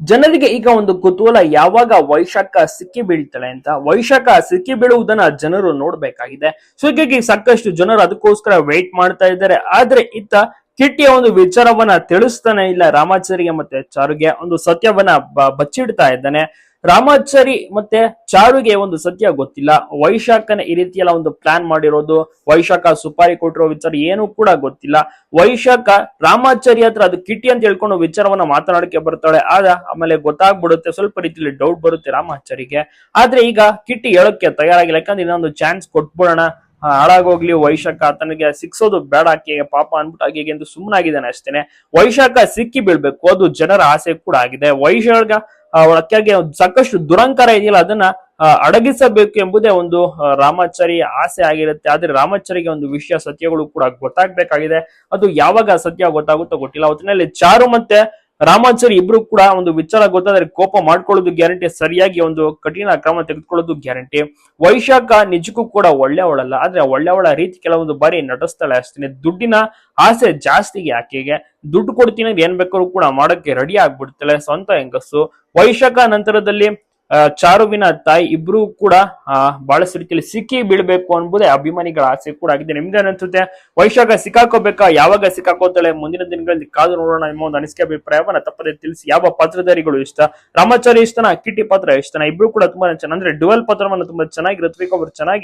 ಜನರಿಗೆ ಈಗ ಒಂದು ಕುತೂಹಲ, ಯಾವಾಗ ವೈಶಾಖ ಸಿಕ್ಕಿ ಬೀಳ್ತಾಳೆ ಅಂತ. ವೈಶಾಖ ಸಿಕ್ಕಿ ಬೀಳುವುದನ್ನ ಜನರು ನೋಡ್ಬೇಕಾಗಿದೆ. ಸೊ ಹೀಗಾಗಿ ಸಾಕಷ್ಟು ಜನರು ಅದಕ್ಕೋಸ್ಕರ ವೇಟ್ ಮಾಡ್ತಾ ಇದ್ದಾರೆ. ಆದ್ರೆ ಇತ್ತ ಕಿಟ್ಟಿಯ ಒಂದು ವಿಚಾರವನ್ನ ತಿಳಿಸ್ತಾನೆ ಇಲ್ಲ ರಾಮಾಚಾರ್ಯ ಮತ್ತೆ ಚಾರುಗೆ. ಒಂದು ಸತ್ಯವನ್ನ ಬಚ್ಚಿಡ್ತಾ ಇದ್ದಾನೆ. ರಾಮಾಚಾರಿ ಮತ್ತೆ ಚಾರುಗೆ ಒಂದು ಸತ್ಯ ಗೊತ್ತಿಲ್ಲ. ವೈಶಾಖನ ಈ ರೀತಿಯೆಲ್ಲ ಒಂದು ಪ್ಲಾನ್ ಮಾಡಿರೋದು, ವೈಶಾಖ ಸುಪಾರಿ ಕೊಟ್ಟಿರೋ ವಿಚಾರ ಏನು ಕೂಡ ಗೊತ್ತಿಲ್ಲ. ವೈಶಾಖ ರಾಮಾಚಾರಿ ಹತ್ರ ಅದು ಕಿಟ್ಟಿ ಅಂತ ಹೇಳ್ಕೊಂಡು ವಿಚಾರವನ್ನ ಮಾತನಾಡಕ್ಕೆ ಬರ್ತಾಳೆ. ಆಗ ಆಮೇಲೆ ಗೊತ್ತಾಗ್ಬಿಡುತ್ತೆ, ಸ್ವಲ್ಪ ರೀತಿಯಲ್ಲಿ ಡೌಟ್ ಬರುತ್ತೆ ರಾಮಾಚಾರಿಗೆ. ಆದ್ರೆ ಈಗ ಕಿಟ್ಟಿ ಹೇಳಕ್ಕೆ ತಯಾರಾಗಿಲ್ಲ. ಯಾಕಂದ್ರೆ ಇನ್ನೊಂದು ಚಾನ್ಸ್ ಕೊಟ್ಬಿಡೋಣ. ಹಾಳಾಗೋಗ್ಲಿ ವೈಶಾಖ, ತನಗೆ ಸಿಕ್ಸೋದು ಬೇಡ ಆಕೆಗೆ ಪಾಪ ಅನ್ಬಿಟ್ಟು ಆಕೆಗೆ ಎಂದು ಸುಮ್ಮನಾಗಿದ್ದಾನೆ ಅಷ್ಟೇನೆ. ವೈಶಾಖ ಸಿಕ್ಕಿ ಬೀಳ್ಬೇಕು, ಅದು ಜನರ ಆಸೆ ಕೂಡ ಆಗಿದೆ. ವೈಶಾಖ ಆಕೆಗೆ ಸಾಕಷ್ಟು ದುರಂಕಾರ ಇದೆಯಲ್ಲ, ಅದನ್ನ ಅಡಗಿಸಬೇಕು ಎಂಬುದೇ ಒಂದು ರಾಮಾಚಾರಿ ಆಸೆ ಆಗಿರುತ್ತೆ. ಆದ್ರೆ ರಾಮಾಚಾರಿಗೆ ಒಂದು ವಿಷಯ ಸತ್ಯಗಳು ಕೂಡ ಗೊತ್ತಾಗ್ಬೇಕಾಗಿದೆ. ಅದು ಯಾವಾಗ ಸತ್ಯ ಗೊತ್ತಾಗುತ್ತೋ ಗೊತ್ತಿಲ್ಲ. ಒಟ್ಟಿನಲ್ಲಿ ಚಾರು ಮತ್ತೆ ರಾಮಾಚಾರಿ ಇಬ್ರು ಕೂಡ ಒಂದು ವಿಚಾರ ಗೊತ್ತಾದ್ರೆ ಕೋಪ ಮಾಡ್ಕೊಳ್ಳೋದು ಗ್ಯಾರಂಟಿ, ಸರಿಯಾಗಿ ಒಂದು ಕಠಿಣ ಕ್ರಮ ತೆಗೆದುಕೊಳ್ಳೋದು ಗ್ಯಾರಂಟಿ. ವೈಶಾಖ ನಿಜಕ್ಕೂ ಕೂಡ ಒಳ್ಳೆಯವಳಲ್ಲ, ಆದ್ರೆ ಒಳ್ಳೆಯವಳ ರೀತಿ ಕೆಲವೊಂದು ಬಾರಿ ನಟಿಸ್ತಾಳೆ ಅಷ್ಟೇ ದುಡ್ಡಿನ ಆಸೆ ಜಾಸ್ತಿಗೆ ಆಕೆಗೆ. ದುಡ್ಡು ಕೊಡ್ತೀನಿ ಏನ್ ಬೇಕಾದ್ರೂ ಕೂಡ ಮಾಡಕ್ಕೆ ರೆಡಿ ಆಗ್ಬಿಡ್ತಾಳೆ ಸ್ವಂತ ಹೆಂಗಸು. ವೈಶಾಖ ನಂತರದಲ್ಲಿ ಚಾರುವಿನ ತಾಯಿ ಇಬ್ರು ಕೂಡ ಆ, ಬಹಳಷ್ಟು ರೀತಿಯಲ್ಲಿ ಸಿಕ್ಕಿ ಬೀಳ್ಬೇಕು ಅನ್ಬೋದೇ ಅಭಿಮಾನಿಗಳ ಆಸೆ ಕೂಡ ಆಗಿದೆ. ನಿಮ್ಗೆ ಅನ್ಸುತ್ತೆ ವೈಶಾಖ ಸಿಕ್ಕಾಕೋಬೇಕಾ? ಯಾವಾಗ ಸಿಕ್ಕಾಕೋತಾಳೆ? ಮುಂದಿನ ದಿನಗಳಲ್ಲಿ ಕಾದು ನೋಡೋಣ ಎಂಬ ಒಂದು ಅನಿಸಿಕೆ ಅಭಿಪ್ರಾಯವನ್ನ ತಪ್ಪದೇ ತಿಳಿಸಿ. ಯಾವ ಪಾತ್ರಧಾರಿಗಳು ಇಷ್ಟ? ರಾಮಾಚಾರಿ ಇಷ್ಟನ? ಕಿಟಿ ಪಾತ್ರ ಇಷ್ಟನ? ಇಬ್ರು ಕೂಡ ತುಂಬಾ ಚೆನ್ನಾಗಿ ಅಂದ್ರೆ ಡುವೆಲ್ ಪಾತ್ರವನ್ನ ತುಂಬಾ ಚೆನ್ನಾಗಿ ಋತ್ವಿಕ್ ಅವರು ಚೆನ್ನಾಗಿ